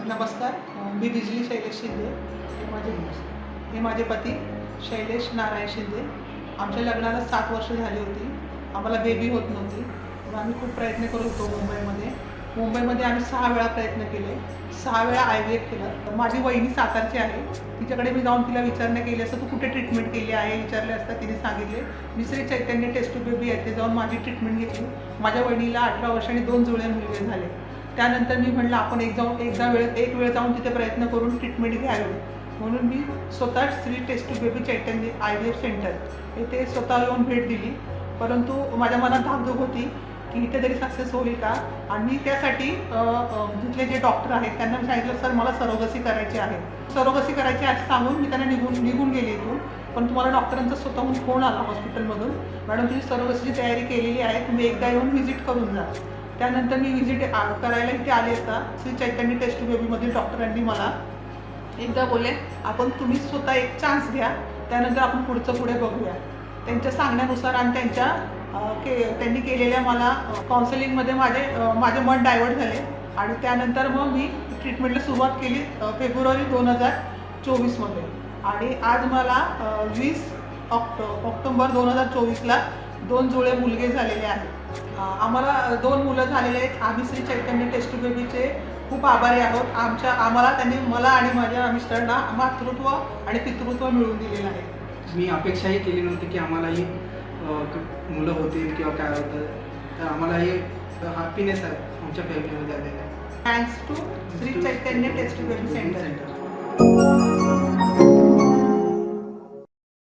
नमस्कार मी बिजली शैलेश शिंदे. हे माझे हे माझे पती शैलेश नारायण शिंदे. आमच्या लग्नाला सात वर्ष झाली होती. आम्हाला बेबी होत नव्हती. मग आम्ही खूप प्रयत्न करत होतो मुंबईमध्ये. मुंबईमध्ये आम्ही सहा वेळा प्रयत्न केले. सहा वेळा आय व्ही एफ केलं. माझी वहिनी सातारची आहे. तिच्याकडे मी जाऊन तिला विचारणा केली असं. तू कुठे ट्रीटमेंट केली आहे? विचारले असता तिने सांगितले. मी श्री चैतन्य टेस्ट बेबी आहे. ते जाऊन माझी ट्रीटमेंट घेतली. माझ्या वहिनीला अठरा वर्षांनी दोन जुळे मुलगे झाले. त्यानंतर मी म्हणलं आपण एक जाऊन एकदा वेळ एक वेळ जाऊन तिथे प्रयत्न करून ट्रीटमेंट घ्यावी. म्हणून मी स्वतः Shri test baby Chaitanya I V F centre येथे स्वतः येऊन भेट दिली. परंतु माझ्या मनात धाकधूक होती की इथे तरी सक्सेस होईल का? आणि त्यासाठी तिथले जे डॉक्टर आहेत त्यांना मी सांगितलं सर मला सरोगसी करायची आहे. सरोगसी करायची आहे असं सांगून मी त्यांना निघून निघून गेली इथून. पण तुम्हाला डॉक्टरांचा स्वतःहून फोन आला हॉस्पिटलमधून मॅडम तुम्ही सरोगसीची तयारी केलेली आहे. तुम्ही एकदा येऊन व्हिजिट करून जा. त्यानंतर मी व्हिजिट करायला इथे आले असता श्री चैतन्य टेस्ट बेबीमधील डॉक्टरांनी मला एकदा बोलले आपण तुम्ही स्वतः एक चान्स घ्या. त्यानंतर आपण पुढचं पुढे बघूया. त्यांच्या सांगण्यानुसार आणि त्यांच्या के त्यांनी केलेल्या मला काउन्सिलिंगमध्ये माझे माझे मन डायवर्ट झाले. आणि त्यानंतर मग मी ट्रीटमेंटला सुरुवात केली फेब्रुवारी दोन हजार चोवीसमध्ये. आणि आज मला वीस ऑक्टो ऑक्टोंबर दोन हजार चोवीसला दोन जुळे मुलगे झालेले आहेत आम्हाला दोन मुलं झालेले आहेत आम्ही श्री चैतन्य टेस्ट बेबीचे खूप आभारी आहोत आमच्या आम्हाला त्यांनी मला आणि माझ्या मिस्टरांना मातृत्व आणि पितृत्व मिळवून दिलेलं आहे मी अपेक्षाही केली नव्हती की आम्हालाही मुलं होतील किंवा काय होतं तर आम्हालाही हॅपीनेस आहे आमच्या फॅमिलीमध्ये आलेलं आहे thanks to Shri Chaitanya test baby centre centre